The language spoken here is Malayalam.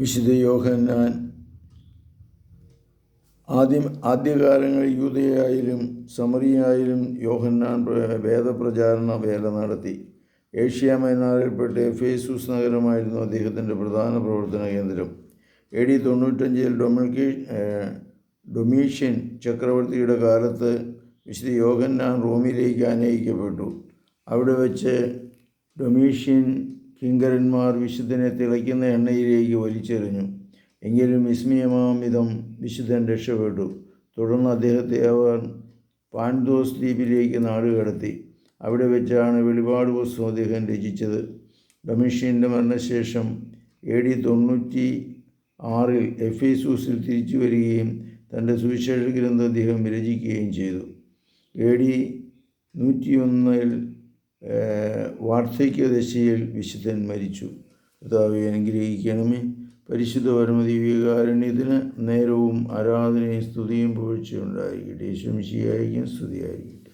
വിശുദ്ധ യോഹന്നാൻ. ആദ്യം ആദ്യകാലങ്ങളിൽ യൂതയായാലും സമറിയായാലും യോഹന്നാൻ വേദപ്രചാരണ വേല നടത്തി. ഏഷ്യ എന്നറിയപ്പെട്ട് ഫേസൂസ് നഗരമായിരുന്നു അദ്ദേഹത്തിന്റെ പ്രധാന പ്രവർത്തന കേന്ദ്രം. എ ഡി തൊണ്ണൂറ്റഞ്ചിൽ ഡൊമിക്കി ഡൊമീഷ്യൻ ചക്രവർത്തിയുടെ കാലത്ത് വിശുദ്ധ യോഹന്നാൻ റോമിലേക്ക് ആനയിക്കപ്പെട്ടു. അവിടെ വെച്ച് ഡൊമീഷ്യൻ കിങ്കരന്മാർ വിശുദ്ധനെ തിളയ്ക്കുന്ന എണ്ണയിലേക്ക് വലിച്ചെറിഞ്ഞു. എങ്കിലും വിസ്മയമാമിതം വിശുദ്ധൻ രക്ഷപ്പെട്ടു. തുടർന്ന് അദ്ദേഹത്തെ അവർ പാൻഡോസ് ദ്വീപിലേക്ക് നാടുകടത്തി. അവിടെ വെച്ചാണ് വെളിപാട് പുസ്തകം അദ്ദേഹം രചിച്ചത്. ഡൊമിഷ്യന്റെ മരണശേഷം എ ഡി തൊണ്ണൂറ്റി ആറിൽ എഫേസൂസിൽ തിരിച്ചു വരികയും തന്റെ സുവിശേഷ ഗ്രന്ഥം അദ്ദേഹം രചിക്കുകയും ചെയ്തു. എ ഡി നൂറ്റിയൊന്നിൽ വാർദ്ധക്യദശയിൽ വിശുദ്ധൻ മരിച്ചു. കർത്താവെ അനുഗ്രഹിക്കണമേ. പരിശുദ്ധ പരമതി വികാരണ്യത്തിന് നേരവും ആരാധനയും സ്തുതിയും പുകഴ്ചയുണ്ടായിരിക്കട്ടെ ശംശിയായിരിക്കും സ്തുതിയായിരിക്കട്ടെ.